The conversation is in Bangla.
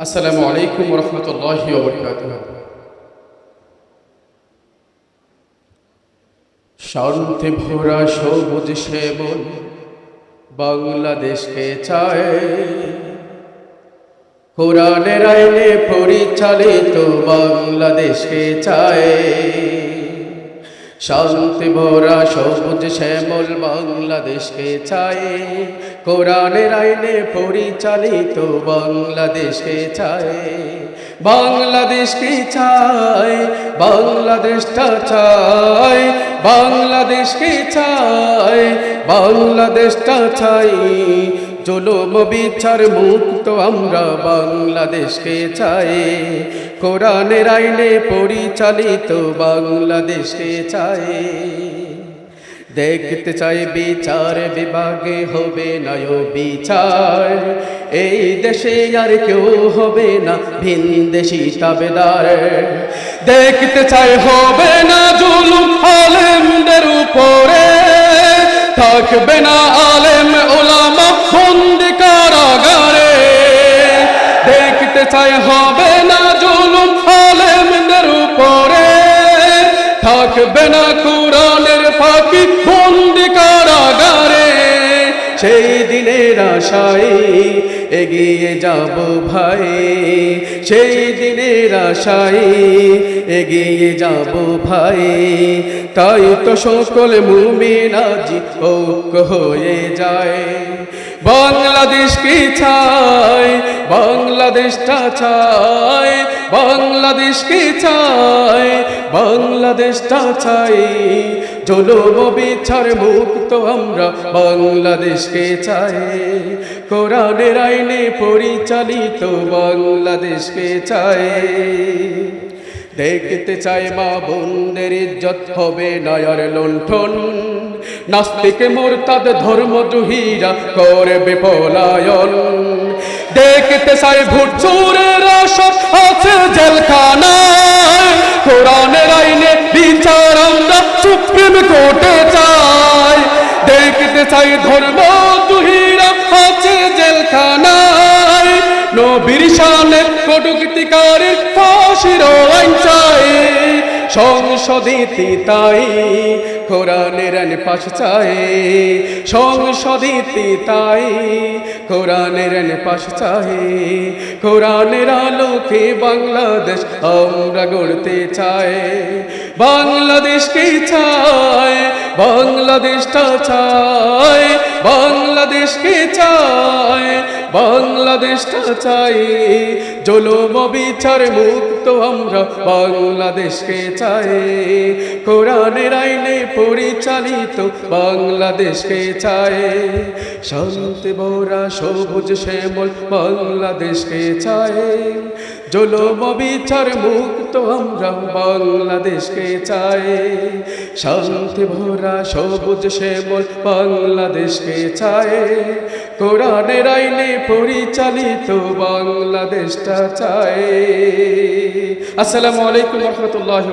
আসসালামু আলাইকুম রহমতুল্লাহ শান্তি ভরা সবুজ সেবন বাংলাদেশকে চায়। কোরআনের আইনে পরিচালিত বাংলাদেশকে চায়। শান্তি ভরা সবুজ শ্যামল বাংলাদেশকে চায় কোরআনের আইনে পরিচালিত বাংলাদেশকে চায় বাংলাদেশকে চায় বাংলাদেশটা চাই বাংলাদেশকে চাই বাংলাদেশটা চাই। জুলুম, বিচার, মুক্ত আমরা বাংলাদেশকে চাই। কোরআনের আইনে পরিচালিত বাংলাদেশকে চাই। দেখতে চাই বিচার বিভাগে হবে নয় বিচার। এই দেশে আর কেউ হবে না ভিন দেশি তাবেদার। দেখতে চাই হবে না জুলুম আলেমদের উপরে। থাকবে না আলেম ওলামা কারাগারে। দেখতে চাই হবে না জুলুম আলেমদের উপরে। থাকবে না কোরআনের সেই দিনের আশায় এগিয়ে যাব ভাই। সেই দিনের আশায় এগিয়ে যাব ভাই। তাই তো সকল মুমিনাজি ঐক্য হয়ে যায়। বাংলাদেশ কি চাই বাংলাদেশটা চাই বাংলাদেশ কি চাই বাংলাদেশটা চাই। জলম বিচার মুক্ত আমরা বাংলাদেশকে চাই। কোরআনের আইনে পরিচালিত বাংলাদেশকে চাই। দেখতে চাই মা বোনদের ইজ্জত হবে নয়ার লণ্ঠন। নাস্তিক মোরতাদ ধর্মদ্রোহীরা করবে পলায়ন দেখতে চাই ভোট চোরের আশা আছে জেলখানায়। কোরআনের আইনে বিচার আমরা সুপ্রিম কোর্টে চাই। দেখতে চাই ধর্মদ্রোহীরা আছে জেলখানায়। নবীর শানে কটুক্তিকারীর ফাঁসির আইন চাই। সংসদিতে তাই, কোরআনের আইন পাশ চাই। সংসদিতে তাই, কোরআনের আইন পাশ চাই। কোরআনের আলোকে বাংলাদেশ আমরা গড়তে চাই। বাংলাদেশকে চাই, বাংলাদেশটা চাই বাংলাদেশকে চাই বাংলাদেশটা চাই। জলম বিচার মুক্ত আমরা বাংলাদেশকে চাই। কোরআনের আইনে পরিচালিত বাংলাদেশকে চাই। শান্তি বরা, সবুজ শ্যামল বাংলাদেশকে চাই। জলম বিচার মুক্ত আমরা বাংলাদেশকে চাই। শান্তি ভরা সবুজ শ্যামল বাংলাদেশকে চাই। কোরআনের আইনে পরিচালিত বাংলাদেশটা চাই। আসসালামু আলাইকুম রহমতুল্লাহ